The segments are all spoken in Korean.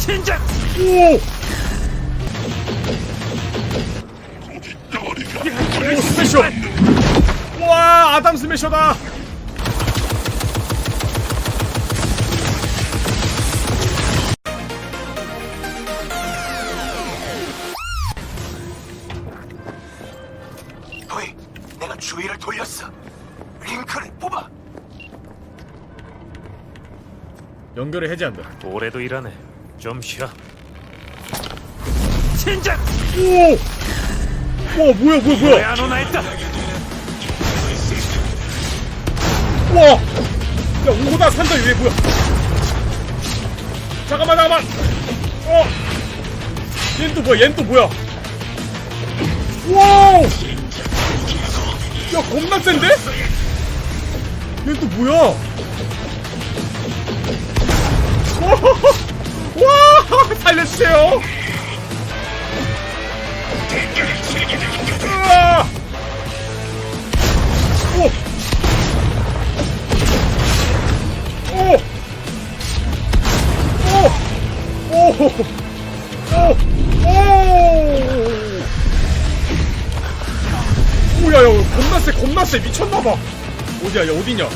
진작 오! 오 스매셔! 와 아담 스매셔다! 너희 내가 주의를 돌렸어. 링크를 뽑아. 연결을 해제한다. 올해도 일하네. 좀 쉬어. 진작 오! 와 뭐야 뭐야 뭐야! 왜안 오나 했다. 와! 야 오다 산다 이게 뭐야? 잠깐만 잠깐만! 어! 얜또 뭐야? 얜또 뭐야? 와우! 야 겁나 센데? 얜또 뭐야? 와! 와! 살려주세요! 으아! 오! 오! 오! 오! 오! 오! 오야 야 겁나 세 겁나 세 미쳤나봐 어디야 야 어디냐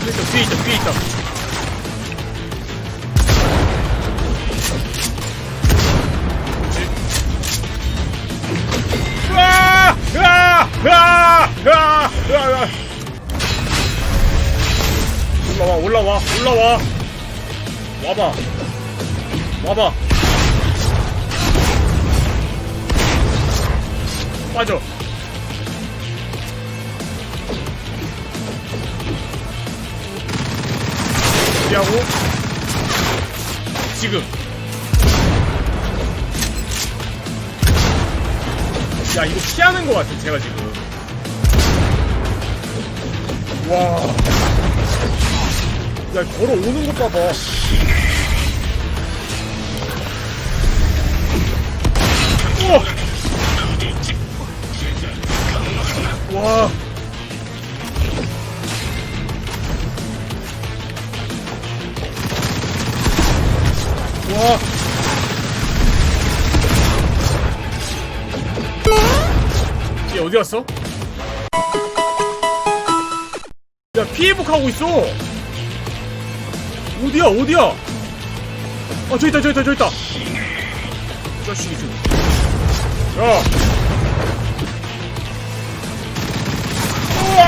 그러니까 뒤에 있다 뒤에 있다 올라와. 와봐. 와봐. 빠져. 피하고. 지금. 야 이거 피하는 거 같아 제가 지금. 와 야, 걸어오는 것 봐봐. 우와! 와. 와. 얘 어디 갔어? 야, 피해복하고 있어! 어디야 어디야 아 저기 있다 저기 있다 저기 있다 이 자식이 좀 야! 우와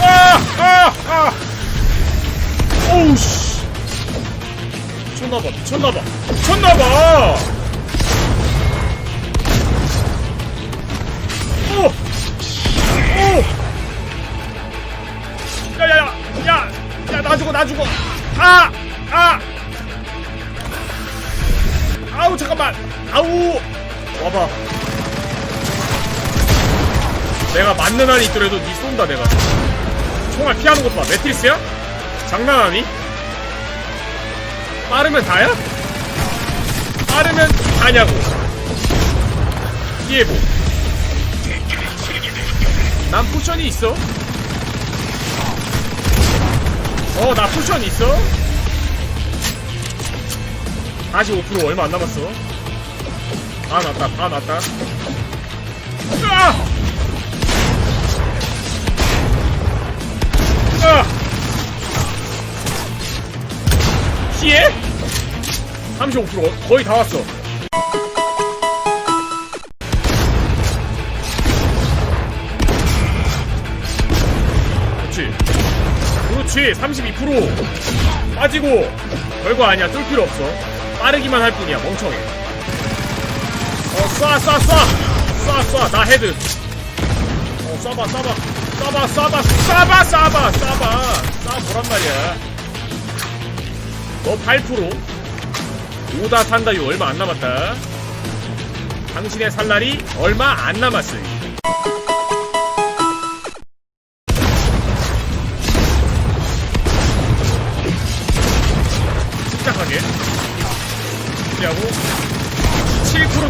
아! 아! 아! 어우 씨 미쳤나봐 미쳤나봐 미쳤나봐 오! 오! 야야야 야! 야 나 죽어 나 죽어 아! 아! 아우 잠깐만 아우 와봐 내가 맞는 한이 있더라도 니 쏜다 내가 총알 피하는 것봐 매트리스야? 장난하니? 빠르면 다야? 빠르면 다냐고 피해보 난 포션이 있어 어, 나 쿠션 있어? 45% 얼마 안 남았어. 다 났다, 다 났다. 으아! 으아! 피해? 35% 거의 다 왔어. 그렇지 32% 빠지고 별거 아니야. 뚫 필요 없어. 빠르기만 할 뿐이야 멍청해. 어쏴쏴쏴쏴쏴 나 헤드. 어 쏴봐 쏴봐. 쏴봐 쏴봐. 쏴봐 쏴봐 쏴봐. 쏴보란 말이야. 너 8% 오다 산다유 얼마 안 남았다. 당신의 살 날이 얼마 안 남았어요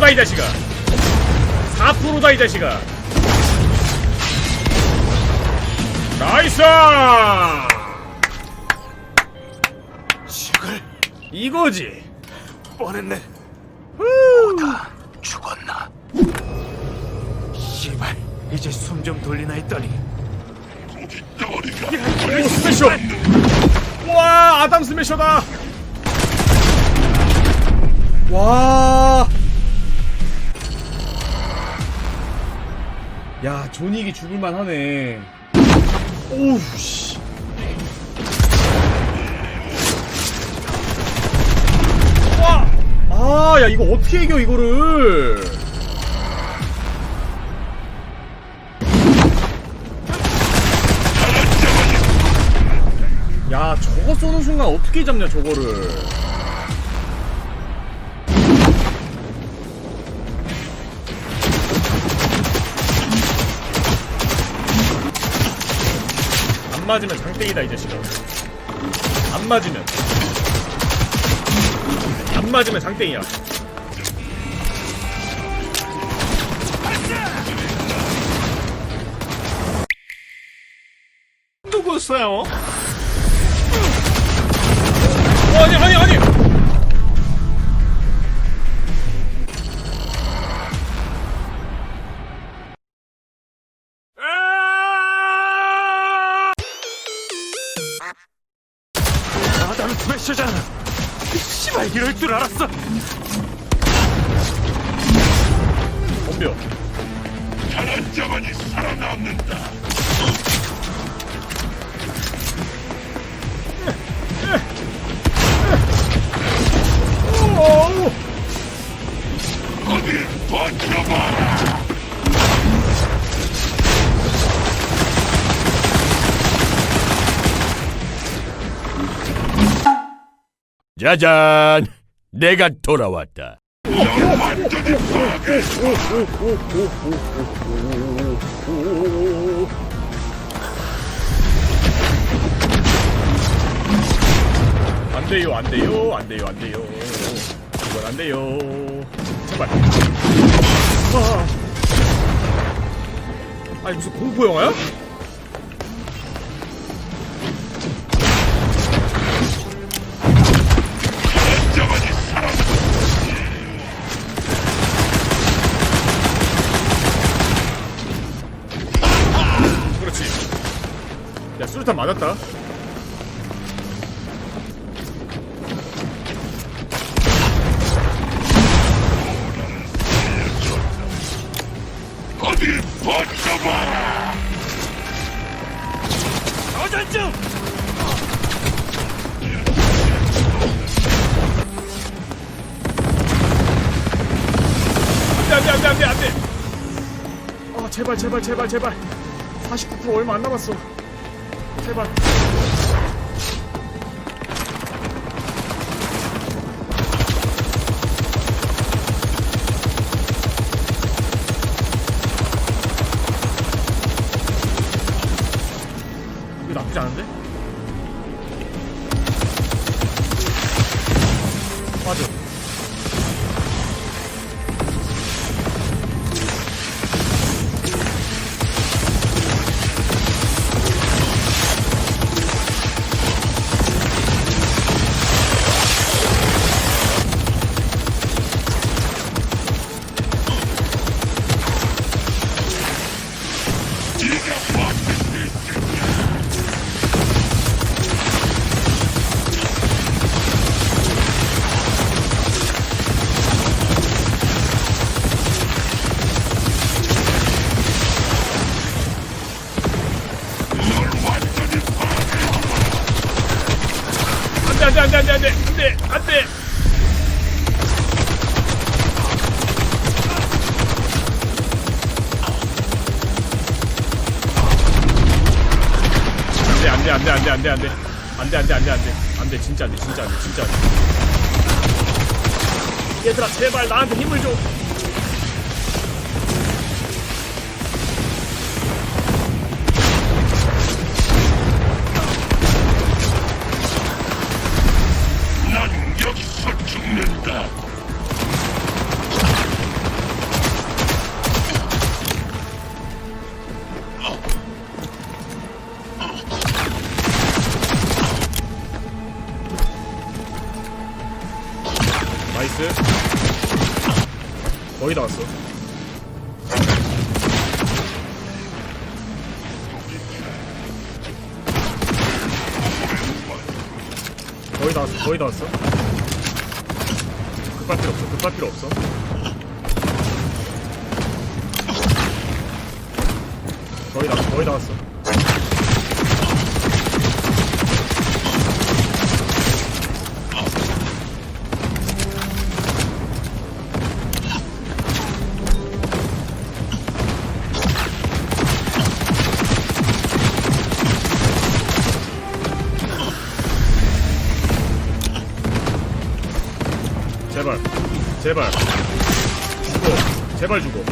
7%다 이 자식아 4%다 이 자식아 나이스 식을 이거지. 뻔했네. 다 죽었나? 씨발, 이제 숨 좀 돌리나 했더니 오 스매셔. 와 아담 스매셔다. 와. 야 존익이 죽을만 하네. 오우 씨. 와. 아, 야 이거 어떻게 이겨 이거를? 야 저거 쏘는 순간 어떻게 잡냐 저거를 맞으면 장땡이다 이 자식아. 안 맞으면. 안 맞으면 장땡이야. 누구세요? 어, 아니 아니 스매셔잖아. 씨발, 이럴 줄 알았어. 덤벼 잘한 자만이 살아남는다. 짜잔! 내가 돌아왔다. 안 돼요, 안 돼요, 안 돼요, 안 돼요. 이건 안 돼요. 제발. 아. 아니 무슨 공포 영화야? 수류탄 맞았다. 어딜 버텨봐라. 어전중! 안돼 안돼 안돼 안돼 안돼. 아 제발 제발 제발 제발. 49% 얼마 안 남았어. 제발. 안돼 안돼 안돼 안돼. 안돼 안돼 안돼 안돼. 안돼 진짜 안돼 진짜 안돼 진짜 안돼. 얘들아 제발 나한테 힘을 줘. 난 여기서 죽는다. 거의 다 왔어. 거의 다 왔어 거의 다 왔어. 급할 필요 없어 급할 필요 없어. 거의 다 거의 다 왔어 제발. 죽어. 제발 죽어.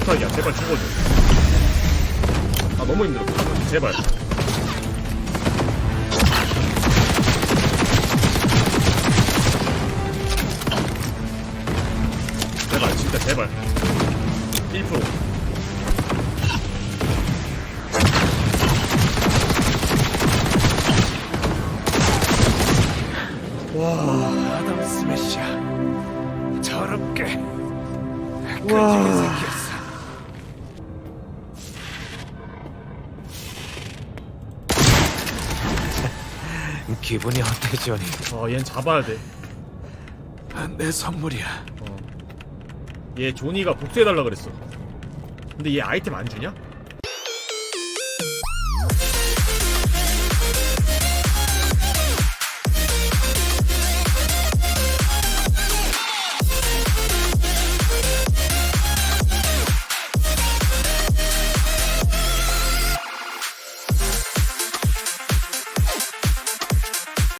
부탁이야 제발 죽어줘. 아 너무 힘들어. 제발. 제발 진짜 제발. 1% 아담 스매시야. 더럽게. 끈질게 생겼어. 기분이 어때, 조니? 아 얘는 잡아야 돼 아, 내 선물이야. 얘 조니가 복수해달라 그랬어 근데 얘 아이템 안 주냐?